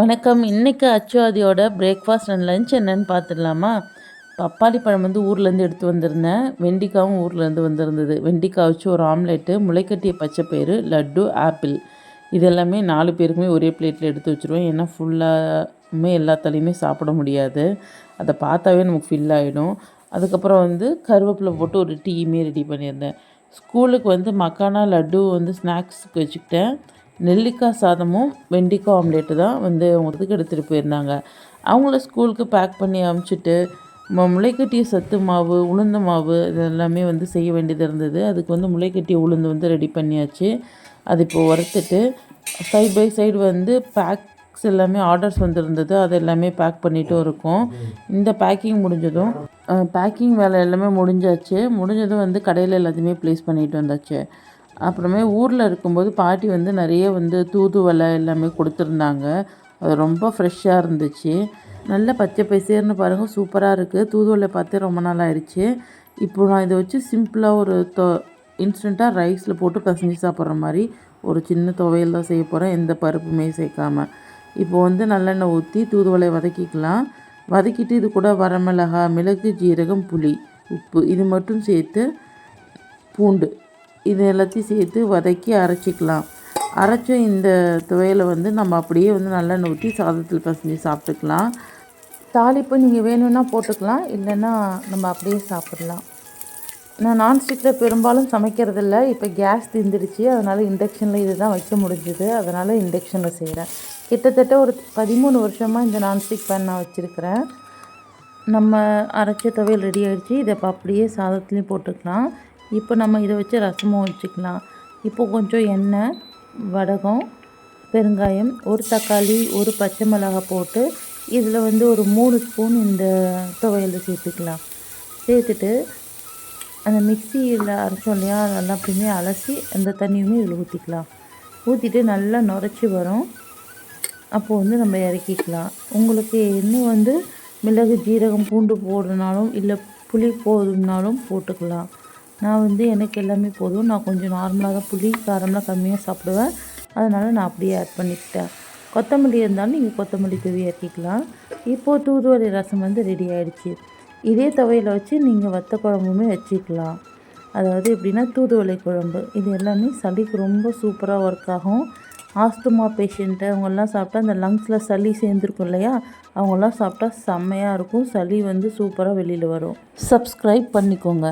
வணக்கம். இன்றைக்கி அச்சுவாதியோட breakfast and lunch என்னென்னு பார்த்துடலாமா? பப்பாளி பழம் வந்து ஊர்லேருந்து எடுத்து வந்திருந்தேன். வெண்டிக்காவும் ஊர்லேருந்து வந்திருந்தது. வெண்டிக்காய் வச்சு ஒரு ஆம்லெட்டு முளைக்கட்டிய பச்சைப்பயிறு லட்டு ஆப்பிள். இது எல்லாமே நாலு பேருக்குமே ஒரே பிளேட்டில் எடுத்து வச்சுருவேன். ஏன்னா ஃபுல்லாகவுமே எல்லாத்தாலையுமே சாப்பிட முடியாது. அதை பார்த்தாவே நமக்கு ஃபில் ஆகிடும் அதுக்கப்புறம் வந்து கருவேப்பிலை போட்டு ஒரு டீயுமே ரெடி பண்ணியிருந்தேன். ஸ்கூலுக்கு வந்து மக்கானா லட்டு வந்து ஸ்நாக்ஸுக்கு வச்சுக்கிட்டேன். நெல்லிக்காய் சாதமும் வெண்டிக்காய் ஆம்லேட்டு தான் வந்து அவங்களுக்கு எடுத்துகிட்டு போயிருந்தாங்க. அவங்கள ஸ்கூலுக்கு பேக் பண்ணி அமுச்சிட்டு ம முளைக்கட்டிய சத்து மாவு உளுந்த மாவு இதெல்லாமே வந்து செய்ய வேண்டியது இருந்தது. அதுக்கு வந்து முளைக்கட்டிய உளுந்து வந்து ரெடி பண்ணியாச்சு. அது இப்போ வறுத்துட்டு சைட் பை சைடு வந்து பேக்ஸ் எல்லாமே ஆர்டர்ஸ் வந்திருந்தது. அது எல்லாமே பேக் பண்ணிட்டும் இருக்கோம். இந்த பேக்கிங் முடிஞ்சதும் பேக்கிங் வேலை எல்லாமே முடிஞ்சாச்சு. முடிஞ்சதும் வந்து கடையில் எல்லாத்தையுமே ப்ளேஸ் பண்ணிட்டு வந்தாச்சு. அப்புறமே ஊரில் இருக்கும்போது பாட்டி வந்து நிறைய வந்து தூதுவளை எல்லாமே கொடுத்துருந்தாங்க. அது ரொம்ப ஃப்ரெஷ்ஷாக இருந்துச்சு. நல்ல பச்சை பசேர்னு பாருங்கள் சூப்பராக இருக்குது தூதுவளை பார்த்தே ரொம்ப நாள் ஆயிடுச்சு இப்போ நான் இதை வச்சு சிம்பிளாக ஒரு தொ இன்ஸ்டண்ட்டாக ரைஸில் போட்டு பசஞ்சு சாப்பிட்ற மாதிரி ஒரு சின்ன துவையல் தான் செய்ய போகிறேன் எந்த பருப்புமே சேர்க்காம. இப்போ வந்து நல்லெண்ணெய் ஊற்றி தூதுவளையை வதக்கிக்கலாம். வதக்கிட்டு இது கூட வரமிளகா மிளகு ஜீரகம் புளி உப்பு இது மட்டும் சேர்த்து பூண்டு இது எல்லாத்தையும் சேர்த்து வதக்கி அரைச்சிக்கலாம். அரைச்ச இந்த துவையலை வந்து நம்ம அப்படியே வந்து நல்லா ஊற்றி சாதத்தில் பசஞ்சு சாப்பிட்டுக்கலாம். தாளிப்பு நீங்கள் வேணும்னா போட்டுக்கலாம் இல்லைன்னா நம்ம அப்படியே சாப்பிட்லாம். நான் நான்ஸ்டிக்கில் பெரும்பாலும் சமைக்கிறதில்ல. இப்போ கேஸ் தீர்ந்துடுச்சு அதனால் இண்டக்ஷனில் இது தான் வைக்க முடிஞ்சுது. அதனால் இண்டக்ஷனில் செய்கிறேன் கிட்டத்தட்ட ஒரு பதிமூணு வருஷமாக இந்த நான்ஸ்டிக் பேன் நான் வச்சுருக்கிறேன். நம்ம அரைச்ச துவையல் ரெடி ஆகிடுச்சு இதை இப்போ அப்படியே சாதத்துலேயும் போட்டுக்கலாம். இப்போ நம்ம இதை வச்சு ரசமும் வச்சுக்கலாம். இப்போ கொஞ்சம் எண்ணெய் வடகம் பெருங்காயம் ஒரு தக்காளி ஒரு பச்சை மிளகாய் போட்டு இதில் வந்து ஒரு மூணு ஸ்பூன் இந்த துவையில் சேர்த்துக்கலாம். சேர்த்துட்டு அந்த மிக்சியில் அரைச்சோம் இல்லையா நல்லா அப்படியுமே அலசி அந்த தண்ணியுமே இதில் ஊற்றிக்கலாம். ஊற்றிட்டு நல்லா நுரைச்சி வரும். அப்போது வந்து நம்ம இறக்கிக்கலாம். உங்களுக்கு இன்னும் வந்து மிளகு ஜீரகம் பூண்டு போடுனாலும் இல்லை புளி போதும்னாலும் போட்டுக்கலாம். நான் வந்து எனக்கு எல்லாமே போதும். நான் கொஞ்சம் நார்மலாக தான் புளி காரம்லாம் கம்மியாக சாப்பிடுவேன். அதனால் நான் அப்படியே ஆட் பண்ணிக்கிட்டேன். கொத்தமல்லி இருந்தாலும் நீங்கள் கொத்தமல்லி தூவி இறக்கிக்கலாம் இப்போது தூதுவளை ரசம் வந்து ரெடி ஆகிடுச்சி இதே துவையில் வச்சு நீங்கள் வத்த குழம்புமே வச்சுக்கலாம். அதாவது எப்படின்னா தூதுவளை குழம்பு. இது எல்லாமே சளிக்கு ரொம்ப சூப்பராக ஒர்க் ஆகும். ஆஸ்துமா பேஷண்ட்டு அவங்கெல்லாம் சாப்பிட்டா அந்த லங்ஸில் சளி சேர்ந்துருக்கும் இல்லையா? அவங்கெல்லாம் சாப்பிட்டா செம்மையாக இருக்கும். சளி வந்து சூப்பராக வெளியில் வரும். சப்ஸ்கிரைப் பண்ணிக்கோங்க.